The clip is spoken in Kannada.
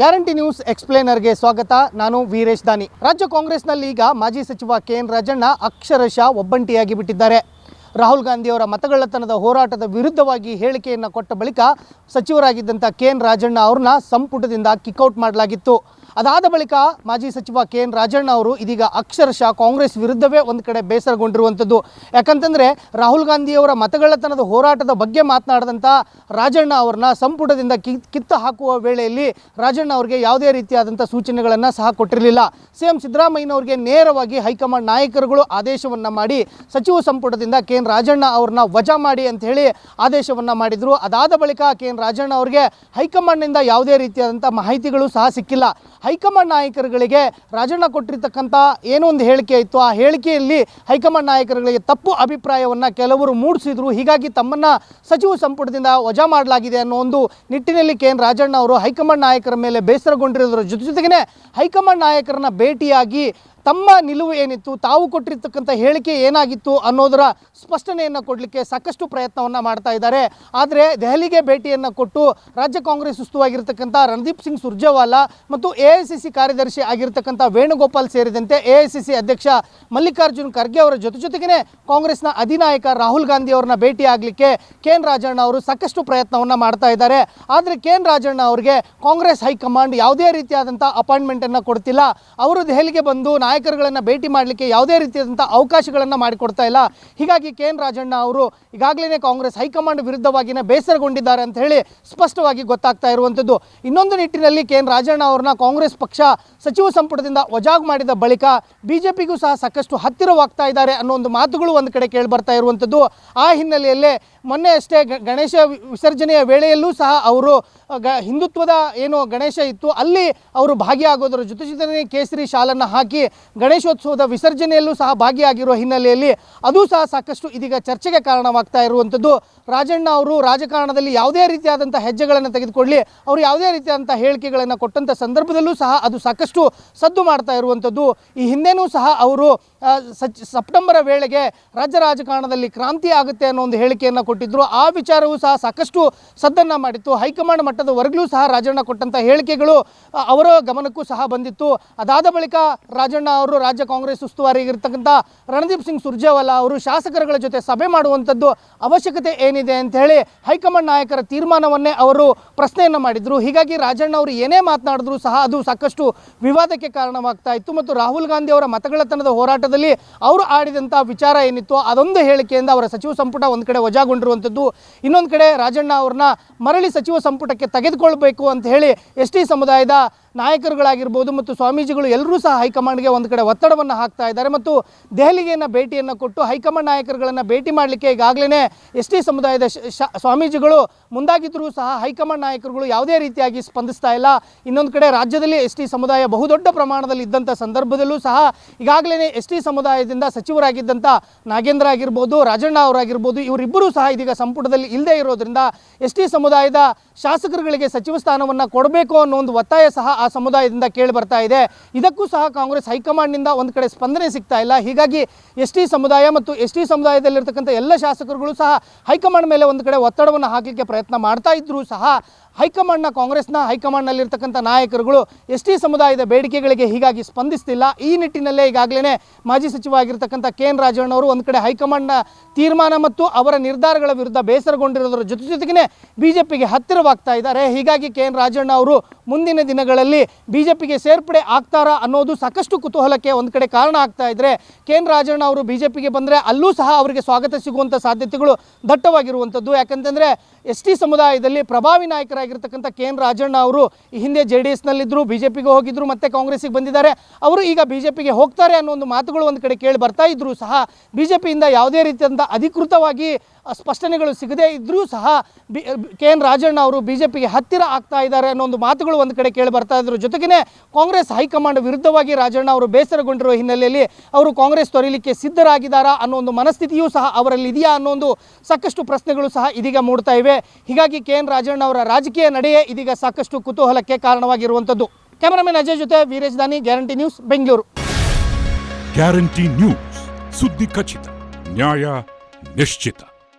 ಗ್ಯಾರಂಟಿ ನ್ಯೂಸ್ ಎಕ್ಸ್ಪ್ಲೇನರ್ಗೆ ಸ್ವಾಗತ. ನಾನು ವೀರೇಶ್ ದಾನಿ. ರಾಜ್ಯ ಕಾಂಗ್ರೆಸ್ನಲ್ಲಿ ಈಗ ಮಾಜಿ ಸಚಿವ ಕೆ. ಎನ್. ರಾಜಣ್ಣ ಅಕ್ಷರಶಃ ಒಬ್ಬಂಟಿಯಾಗಿ ಬಿಟ್ಟಿದ್ದಾರೆ. ರಾಹುಲ್ ಗಾಂಧಿಯವರ ಮತಗಳ್ಳತನದ ಹೋರಾಟದ ವಿರುದ್ಧವಾಗಿ ಹೇಳಿಕೆಯನ್ನು ಕೊಟ್ಟ ಬಳಿಕ ಸಚಿವರಾಗಿದ್ದಂಥ ಕೆ. ಎನ್. ರಾಜಣ್ಣ ಅವ್ರನ್ನ ಸಂಪುಟದಿಂದ ಕಿಕ್ಔಟ್ ಮಾಡಲಾಗಿತ್ತು. ಅದಾದ ಬಳಿಕ ಮಾಜಿ ಸಚಿವ ಕೆ ಎನ್ ರಾಜಣ್ಣ ಅವರು ಇದೀಗ ಅಕ್ಷರಶಃ ಕಾಂಗ್ರೆಸ್ ವಿರುದ್ಧವೇ ಒಂದು ಕಡೆ ಬೇಸರಗೊಂಡಿರುವಂಥದ್ದು. ಯಾಕಂತಂದರೆ ರಾಹುಲ್ ಗಾಂಧಿಯವರ ಮತಗಳತನದ ಹೋರಾಟದ ಬಗ್ಗೆ ಮಾತನಾಡಿದಂಥ ರಾಜಣ್ಣ ಅವ್ರನ್ನ ಸಂಪುಟದಿಂದ ಕಿತ್ತ ಹಾಕುವ ವೇಳೆಯಲ್ಲಿ ರಾಜಣ್ಣ ಅವರಿಗೆ ಯಾವುದೇ ರೀತಿಯಾದಂಥ ಸೂಚನೆಗಳನ್ನು ಸಹ ಕೊಟ್ಟಿರಲಿಲ್ಲ. ಸಿ ಎಂ ಸಿದ್ದರಾಮಯ್ಯನವರಿಗೆ ನೇರವಾಗಿ ಹೈಕಮಾಂಡ್ ನಾಯಕರುಗಳು ಆದೇಶವನ್ನು ಮಾಡಿ, ಸಚಿವ ಸಂಪುಟದಿಂದ ಕೆ ಎನ್ ರಾಜಣ್ಣ ಅವ್ರನ್ನ ವಜಾ ಮಾಡಿ ಅಂತ ಹೇಳಿ ಆದೇಶವನ್ನು ಮಾಡಿದರು. ಅದಾದ ಬಳಿಕ ಕೆ ಎನ್ ರಾಜಣ್ಣ ಅವರಿಗೆ ಹೈಕಮಾಂಡ್ನಿಂದ ಯಾವುದೇ ರೀತಿಯಾದಂಥ ಮಾಹಿತಿಗಳು ಸಹ ಸಿಕ್ಕಿಲ್ಲ. ಹೈಕಮಾಂಡ್ ನಾಯಕರುಗಳಿಗೆ ರಾಜಣ್ಣ ಕೊಟ್ಟಿರ್ತಕ್ಕಂಥ ಏನೋ ಒಂದು ಹೇಳಿಕೆ ಇತ್ತು. ಆ ಹೇಳಿಕೆಯಲ್ಲಿ ಹೈಕಮಾಂಡ್ ನಾಯಕರುಗಳಿಗೆ ತಪ್ಪು ಅಭಿಪ್ರಾಯವನ್ನು ಕೆಲವರು ಮೂಡಿಸಿದ್ರು. ಹೀಗಾಗಿ ತಮ್ಮನ್ನು ಸಚಿವ ಸಂಪುಟದಿಂದ ವಜಾ ಮಾಡಲಾಗಿದೆ ಅನ್ನೋ ಒಂದು ನಿಟ್ಟಿನಲ್ಲಿ ಕೆ ಎನ್ ರಾಜಣ್ಣ ಅವರು ಹೈಕಮಾಂಡ್ ನಾಯಕರ ಮೇಲೆ ಬೇಸರಗೊಂಡಿರೋದ್ರ ಜೊತೆ ಜೊತೆಗೇ ಹೈಕಮಾಂಡ್ ನಾಯಕರನ್ನ ಭೇಟಿಯಾಗಿ ತಮ್ಮ ನಿಲುವು ಏನಿತ್ತು, ತಾವು ಕೊಟ್ಟಿರ್ತಕ್ಕಂಥ ಹೇಳಿಕೆ ಏನಾಗಿತ್ತು ಅನ್ನೋದರ ಸ್ಪಷ್ಟನೆಯನ್ನು ಕೊಡಲಿಕ್ಕೆ ಸಾಕಷ್ಟು ಪ್ರಯತ್ನವನ್ನು ಮಾಡ್ತಾ ಇದ್ದಾರೆ. ಆದರೆ ದೆಹಲಿಗೆ ಭೇಟಿಯನ್ನು ಕೊಟ್ಟು ರಾಜ್ಯ ಕಾಂಗ್ರೆಸ್ ಉಸ್ತುವಾಗಿರ್ತಕ್ಕಂಥ ರಣದೀಪ್ ಸಿಂಗ್ ಸುರ್ಜೇವಾಲಾ ಮತ್ತು ಎ ಸಿ ಕಾರ್ಯದರ್ಶಿ ಆಗಿರ್ತಕ್ಕಂಥ ವೇಣುಗೋಪಾಲ್ ಸೇರಿದಂತೆ ಎ ಸಿ ಅಧ್ಯಕ್ಷ ಮಲ್ಲಿಕಾರ್ಜುನ್ ಖರ್ಗೆ ಅವರ ಜೊತೆ ಜೊತೆಗೇ ಕಾಂಗ್ರೆಸ್ನ ಅಧಿನಾಯಕ ರಾಹುಲ್ ಗಾಂಧಿ ಅವರನ್ನ ಭೇಟಿ ಆಗಲಿಕ್ಕೆ ಕೆ ಎನ್ ರಾಜಣ್ಣ ಅವರು ಸಾಕಷ್ಟು ಪ್ರಯತ್ನವನ್ನು ಮಾಡ್ತಾ ಇದ್ದಾರೆ. ಆದರೆ ಕೆ ಎನ್ ರಾಜಣ್ಣ ಅವರಿಗೆ ಕಾಂಗ್ರೆಸ್ ಹೈಕಮಾಂಡ್ ಯಾವುದೇ ರೀತಿಯಾದಂಥ ಅಪಾಯಿಂಟ್ಮೆಂಟನ್ನು ಕೊಡ್ತಿಲ್ಲ. ಅವರು ದೆಹಲಿಗೆ ಬಂದು ನಾಯಕರುಗಳನ್ನು ಭೇಟಿ ಮಾಡಲಿಕ್ಕೆ ಯಾವುದೇ ರೀತಿಯಾದಂಥ ಅವಕಾಶಗಳನ್ನು ಮಾಡಿಕೊಡ್ತಾ ಇಲ್ಲ. ಹೀಗಾಗಿ ಕೆ ಎನ್ ರಾಜಣ್ಣ ಅವರು ಈಗಾಗಲೇ ಕಾಂಗ್ರೆಸ್ ಹೈಕಮಾಂಡ್ ವಿರುದ್ಧವಾಗಿನೇ ಬೇಸರಗೊಂಡಿದ್ದಾರೆ ಅಂತ ಹೇಳಿ ಸ್ಪಷ್ಟವಾಗಿ ಗೊತ್ತಾಗ್ತಾ ಇರುವಂಥದ್ದು. ಇನ್ನೊಂದು ನಿಟ್ಟಿನಲ್ಲಿ ಕೆ ಎನ್ ರಾಜಣ್ಣ ಅವ್ರನ್ನ ಕಾಂಗ್ರೆಸ್ ಪಕ್ಷ ಸಚಿವ ಸಂಪುಟದಿಂದ ವಜಾಗ್ ಮಾಡಿದ ಬಳಿಕ ಬಿಜೆಪಿಗೂ ಸಹ ಸಾಕಷ್ಟು ಹತ್ತಿರವಾಗ್ತಾ ಇದ್ದಾರೆ ಅನ್ನೋ ಒಂದು ಮಾತುಗಳು ಒಂದು ಕಡೆ ಕೇಳಿ ಬರ್ತಾ ಇರುವಂಥದ್ದು. ಆ ಹಿನ್ನೆಲೆಯಲ್ಲೇ ಮೊನ್ನೆ ಅಷ್ಟೇ ಗಣೇಶ ವಿಸರ್ಜನೆಯ ವೇಳೆಯಲ್ಲೂ ಸಹ ಅವರು ಗ ಹಿಂದುತ್ವದ ಏನು ಗಣೇಶ ಇತ್ತು, ಅಲ್ಲಿ ಅವರು ಭಾಗಿಯಾಗೋದ್ರ ಜೊತೆ ಜೊತೆನೇ ಕೇಸರಿ ಶಾಲನ್ನು ಹಾಕಿ ಗಣೇಶೋತ್ಸವದ ವಿಸರ್ಜನೆಯಲ್ಲೂ ಸಹ ಭಾಗಿಯಾಗಿರುವ ಹಿನ್ನೆಲೆಯಲ್ಲಿ ಅದು ಸಹ ಸಾಕಷ್ಟು ಇದೀಗ ಚರ್ಚೆಗೆ ಕಾರಣವಾಗ್ತಾ ಇರುವಂಥದ್ದು. ರಾಜಣ್ಣ ಅವರು ರಾಜಕಾರಣದಲ್ಲಿ ಯಾವುದೇ ರೀತಿಯಾದಂಥ ಹೆಜ್ಜೆಗಳನ್ನು ತೆಗೆದುಕೊಳ್ಳಿ, ಅವರು ಯಾವುದೇ ರೀತಿಯಾದಂಥ ಹೇಳಿಕೆಗಳನ್ನು ಕೊಟ್ಟಂಥ ಸಂದರ್ಭದಲ್ಲೂ ಸಹ ಅದು ಸಾಕಷ್ಟು ಸದ್ದು ಮಾಡ್ತಾ ಇರುವಂಥದ್ದು. ಈ ಹಿಂದೆನೂ ಸಹ ಅವರು ಸೆಪ್ಟೆಂಬರ ವೇಳೆಗೆ ರಾಜ್ಯ ರಾಜಕಾರಣದಲ್ಲಿ ಕ್ರಾಂತಿ ಆಗುತ್ತೆ ಅನ್ನೋ ಒಂದು ಹೇಳಿಕೆಯನ್ನು ಕೊಟ್ಟಿದ್ದರು ಆ ವಿಚಾರವೂ ಸಹ ಸಾಕಷ್ಟು ಸದ್ದನ್ನು ಮಾಡಿತ್ತು. ಹೈಕಮಾಂಡ್ ಮಟ್ಟದವರೆಗೂ ಸಹ ರಾಜಣ್ಣ ಕೊಟ್ಟಂಥ ಹೇಳಿಕೆಗಳು ಅವರ ಗಮನಕ್ಕೂ ಸಹ ಬಂದಿತ್ತು. ಅದಾದ ಬಳಿಕ ರಾಜಣ್ಣ ಅವರು ರಾಜ್ಯ ಕಾಂಗ್ರೆಸ್ ಉಸ್ತುವಾರಿಗಿರ್ತಕ್ಕಂಥ ರಣದೀಪ್ ಸಿಂಗ್ ಸುರ್ಜೇವಾಲಾ ಅವರು ಶಾಸಕರುಗಳ ಜೊತೆ ಸಭೆ ಮಾಡುವಂಥದ್ದು ಅವಶ್ಯಕತೆ ಏನಿದೆ ಅಂತ ಹೇಳಿ ಹೈಕಮಾಂಡ್ ನಾಯಕರ ತೀರ್ಮಾನವನ್ನೇ ಅವರು ಪ್ರಶ್ನೆಯನ್ನು ಮಾಡಿದರು. ಹೀಗಾಗಿ ರಾಜಣ್ಣ ಅವರು ಏನೇ ಮಾತನಾಡಿದ್ರು ಸಹ ಅದು ಸಾಕಷ್ಟು ವಿವಾದಕ್ಕೆ ಕಾರಣವಾಗ್ತಾ ಇತ್ತು ಮತ್ತು ರಾಹುಲ್ ಗಾಂಧಿ ಅವರ ಮತಗಳತನದ ಹೋರಾಟದಲ್ಲಿ ಅವರು ಆಡಿದಂಥ ವಿಚಾರ ಏನಿತ್ತು ಅದೊಂದು ಹೇಳಿಕೆಯಿಂದ ಅವರ ಸಚಿವ ಸಂಪುಟ ಒಂದು ಕಡೆ ವಜಾಗೊಂಡಿರುವಂಥದ್ದು ಇನ್ನೊಂದು ಕಡೆ ರಾಜಣ್ಣ ಅವ್ರನ್ನ ಮರಳಿ ಸಚಿವ ಸಂಪುಟಕ್ಕೆ ತೆಗೆದುಕೊಳ್ಬೇಕು ಅಂತ ಹೇಳಿ ಎಸ್ ಟಿ ಸಮುದಾಯದ ನಾಯಕರುಗಳಾಗಿರ್ಬೋದು ಮತ್ತು ಸ್ವಾಮೀಜಿಗಳು ಎಲ್ಲರೂ ಸಹ ಹೈಕಮಾಂಡ್ಗೆ ಒಂದು ಕಡೆ ಒತ್ತಡವನ್ನು ಹಾಕ್ತಾ ಇದ್ದಾರೆ ಮತ್ತು ದೆಹಲಿಗೆಯನ್ನು ಭೇಟಿಯನ್ನು ಕೊಟ್ಟು ಹೈಕಮಾಂಡ್ ನಾಯಕರುಗಳನ್ನು ಭೇಟಿ ಮಾಡಲಿಕ್ಕೆ ಈಗಾಗಲೇ ಎಸ್ ಟಿ ಸಮುದಾಯದ ಸ್ವಾಮೀಜಿಗಳು ಮುಂದಾಗಿದ್ದರೂ ಸಹ ಹೈಕಮಾಂಡ್ ನಾಯಕರುಗಳು ಯಾವುದೇ ರೀತಿಯಾಗಿ ಸ್ಪಂದಿಸ್ತಾ ಇಲ್ಲ. ಇನ್ನೊಂದು ಕಡೆ ರಾಜ್ಯದಲ್ಲಿ ಎಸ್ ಟಿ ಸಮುದಾಯ ಬಹುದೊಡ್ಡ ಪ್ರಮಾಣದಲ್ಲಿ ಇದ್ದಂಥ ಸಂದರ್ಭದಲ್ಲೂ ಸಹ ಈಗಾಗಲೇ ಎಸ್ ಟಿ ಸಮುದಾಯದಿಂದ ಸಚಿವರಾಗಿದ್ದಂಥ ನಾಗೇಂದ್ರ ಆಗಿರ್ಬೋದು, ರಾಜಣ್ಣ ಅವರಾಗಿರ್ಬೋದು, ಇವರಿಬ್ಬರೂ ಸಹ ಇದೀಗ ಸಂಪುಟದಲ್ಲಿ ಇಲ್ಲದೇ ಇರೋದ್ರಿಂದ ಎಸ್ ಟಿ ಸಮುದಾಯದ ಶಾಸಕರುಗಳಿಗೆ ಸಚಿವ ಸ್ಥಾನವನ್ನು ಕೊಡಬೇಕು ಅನ್ನೋ ಒಂದು ಒತ್ತಾಯ ಸಹ ಆ ಸಮುದಾಯದಿಂದ ಕೇಳಿ ಬರ್ತಾ ಇದೆ. ಇದಕ್ಕೂ ಸಹ ಕಾಂಗ್ರೆಸ್ ಹೈಕಮಾಂಡ್ನಿಂದ ಒಂದು ಕಡೆ ಸ್ಪಂದನೆ ಸಿಗ್ತಾ ಇಲ್ಲ. ಹೀಗಾಗಿ ಎಸ್ ಟಿ ಸಮುದಾಯ ಮತ್ತು ಎಸ್ ಟಿ ಸಮುದಾಯದಲ್ಲಿರ್ತಕ್ಕಂಥ ಎಲ್ಲ ಶಾಸಕರುಗಳು ಸಹ ಹೈಕಮಾಂಡ್ ಮೇಲೆ ಒಂದು ಕಡೆ ಒತ್ತಡವನ್ನು ಹಾಕಲಿಕ್ಕೆ ಪ್ರಯತ್ನ ಮಾಡ್ತಾ ಇದ್ದರೂ ಸಹ ಹೈಕಮಾಂಡ್ನ ಕಾಂಗ್ರೆಸ್ನ ಹೈಕಮಾಂಡ್ನಲ್ಲಿರ್ತಕ್ಕಂಥ ನಾಯಕರುಗಳು ಎಸ್ ಟಿ ಸಮುದಾಯದ ಬೇಡಿಕೆಗಳಿಗೆ ಹೀಗಾಗಿ ಸ್ಪಂದಿಸ್ತಿಲ್ಲ. ಈ ನಿಟ್ಟಿನಲ್ಲೇ ಈಗಾಗಲೇ ಮಾಜಿ ಸಚಿವ ಆಗಿರ್ತಕ್ಕಂಥ ಕೆ ಎನ್ ರಾಜಣ್ಣ ಅವರು ಒಂದು ಕಡೆ ಹೈಕಮಾಂಡ್ನ ತೀರ್ಮಾನ ಮತ್ತು ಅವರ ನಿರ್ಧಾರಗಳ ವಿರುದ್ಧ ಬೇಸರಗೊಂಡಿರೋದ್ರ ಜೊತೆ ಜೊತೆಗೇ ಬಿಜೆಪಿಗೆ ಹತ್ತಿರವಾಗ್ತಾ ಇದ್ದಾರೆ. ಹೀಗಾಗಿ ಕೆ ಎನ್ ರಾಜಣ್ಣ ಅವರು ಮುಂದಿನ ದಿನಗಳಲ್ಲಿ ಬಿಜೆಪಿಗೆ ಸೇರ್ಪಡೆ ಆಗ್ತಾರಾ ಅನ್ನೋದು ಸಾಕಷ್ಟು ಕುತೂಹಲಕ್ಕೆ ಒಂದು ಕಡೆ ಕಾರಣ ಆಗ್ತಾ ಇದ್ರೆ ಕೆ ಎನ್ ರಾಜಣ್ಣ ಅವರು ಬಿಜೆಪಿಗೆ ಬಂದರೆ ಅಲ್ಲೂ ಸಹ ಅವರಿಗೆ ಸ್ವಾಗತ ಸಿಗುವಂಥ ಸಾಧ್ಯತೆಗಳು ದಟ್ಟವಾಗಿರುವಂಥದ್ದು. ಯಾಕಂತಂದರೆ ಎಸ್ ಟಿ ಸಮುದಾಯದಲ್ಲಿ ಪ್ರಭಾವಿ ನಾಯಕರಾಗಿರ್ತಕ್ಕಂಥ ಕೆ ಎನ್ ರಾಜಣ್ಣ ಅವರು ಈ ಹಿಂದೆ ಜೆ ಡಿ ಎಸ್ನಲ್ಲಿದ್ದರು ಬಿ ಜೆ ಪಿಗೆ ಹೋಗಿದ್ರು, ಮತ್ತೆ ಕಾಂಗ್ರೆಸ್ಸಿಗೆ ಬಂದಿದ್ದಾರೆ. ಅವರು ಈಗ ಬಿ ಜೆ ಪಿಗೆ ಹೋಗ್ತಾರೆ ಅನ್ನೋ ಒಂದು ಮಾತುಗಳು ಒಂದು ಕಡೆ ಕೇಳಿ ಬರ್ತಾ ಇದ್ದರೂ ಸಹ ಬಿ ಜೆ ಪಿಯಿಂದ ಯಾವುದೇ ರೀತಿಯಾದಂಥ ಅಧಿಕೃತವಾಗಿ ಸ್ಪಷ್ಟನೆಗಳು ಸಿಗದೇ ಇದ್ದರೂ ಸಹ ಬಿ ಕೆ ಎನ್ ರಾಜಣ್ಣ ಅವರು ಬಿ ಜೆ ಪಿಗೆ ಹತ್ತಿರ ಆಗ್ತಾ ಇದ್ದಾರೆ ಅನ್ನೋ ಒಂದು ಮಾತುಗಳು ಒಂದು ಕಡೆ ಕೇಳಿ ಬರ್ತಾ ಇದ್ರು. ಜೊತೆಗೇ ಕಾಂಗ್ರೆಸ್ ಹೈಕಮಾಂಡ್ ವಿರುದ್ಧವಾಗಿ ರಾಜಣ್ಣ ಅವರು ಬೇಸರಗೊಂಡಿರುವ ಹಿನ್ನೆಲೆಯಲ್ಲಿ ಅವರು ಕಾಂಗ್ರೆಸ್ ತೊರೆಯಲಿಕ್ಕೆ ಸಿದ್ಧರಾಗಿದ್ದಾರಾ ಅನ್ನೋ ಒಂದು ಮನಸ್ಥಿತಿಯೂ ಸಹ ಅವರಲ್ಲಿ ಇದೆಯಾ ಅನ್ನೋ ಒಂದು ಸಾಕಷ್ಟು ಪ್ರಶ್ನೆಗಳು ಸಹ ಇದೀಗ ಮೂಡ್ತಾ ಇವೆ. ಹೀಗಾಗಿ ಕೆ ಎನ್ ರಾಜಣ್ಣ ಅವರ ರಾಜಕೀಯ ನಡೆಯೇ ಇದೀಗ ಸಾಕಷ್ಟು ಕುತೂಹಲಕ್ಕೆ ಕಾರಣವಾಗಿರುವಂಥದ್ದು. ಕ್ಯಾಮರಾಮನ್ ಅಜಯ್ ಜೊತೆ Veeresh Dani, guarantee news, Bengaluru. Guarantee news, ಸುದ್ದಿ ಖಚಿತ, ನ್ಯಾಯ ನಿಶ್ಚಿತ.